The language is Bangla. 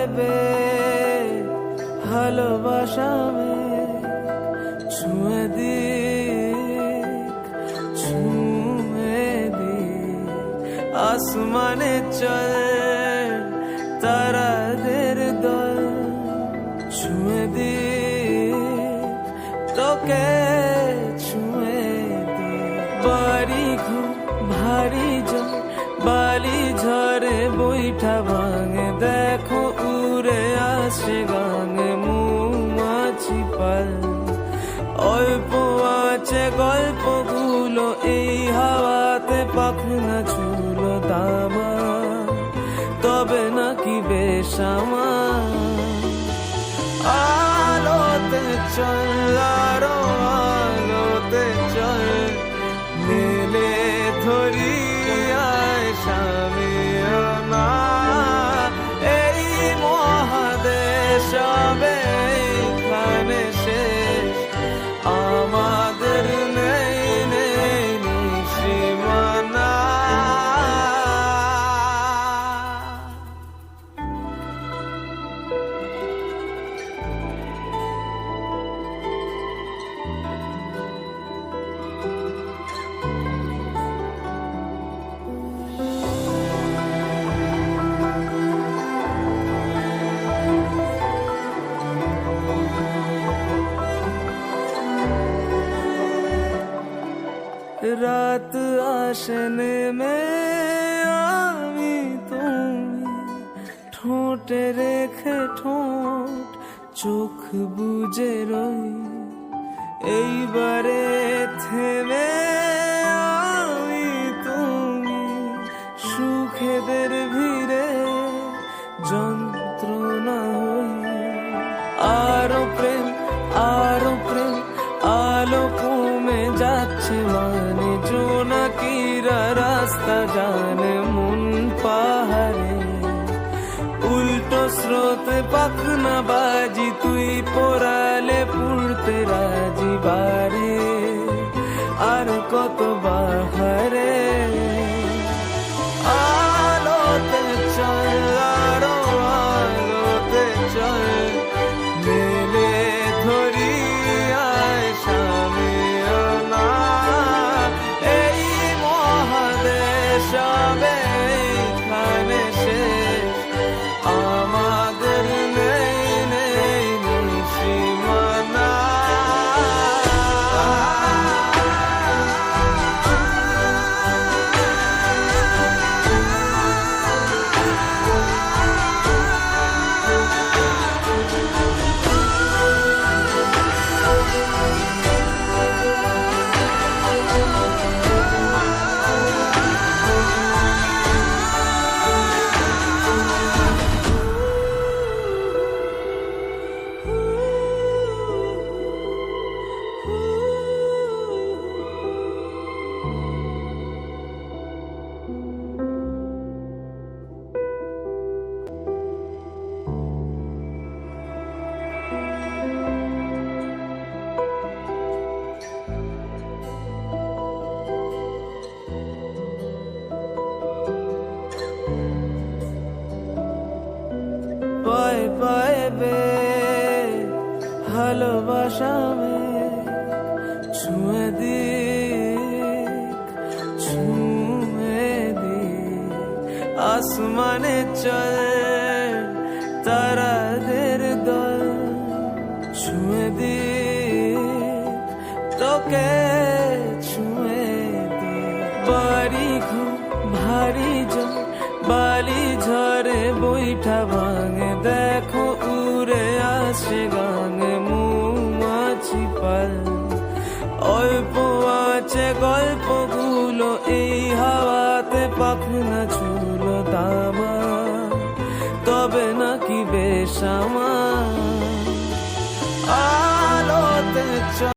পায়ে বে ভালোবাসা মেঘ ছুঁয়ে দিক ছুঁয়ে দিক। আসমানে চল তারাদের দল। ছুঁয়ে দিক, তোকে ছুঁয়ে দিক। বাড়ি ঘর ভারী জল, বালি ঝরে উড়ে গাঙে মৌমাছি পাল। অল্প আছে গল্পগুলো, এই হাওয়াতে পাখনা ঝুলো দামা তবে নাকি বেশ আমার। আলোতে চল। of রাত আসনে মে আমি তুমি ঠোঁটে রেখে ঠোঁট চোখ বুঝে রই এইবারে থেমে আমি তুমি সুখেদের ভিড়ে যন্ত্রণা হই আরও প্রেম আরও প্রেম আলো কমে যাচ্ছে মানে স্রোতে পাখনা বাজি তুই পোড়ালে পুড়তে রাজি বারে। আর কত বাহারে ভালোবাসা মেঘ ছুঁয়ে দিক ছুঁয়ে দিক। আসমানে চল, তারাদের দল, ছুঁয়ে দিক। তোকে ছুঁয়ে দিক। বাড়ি ঘর ভারী জল, বালি ঝরে বইঠা ভাঙে, দেখো পাখনা ঝুল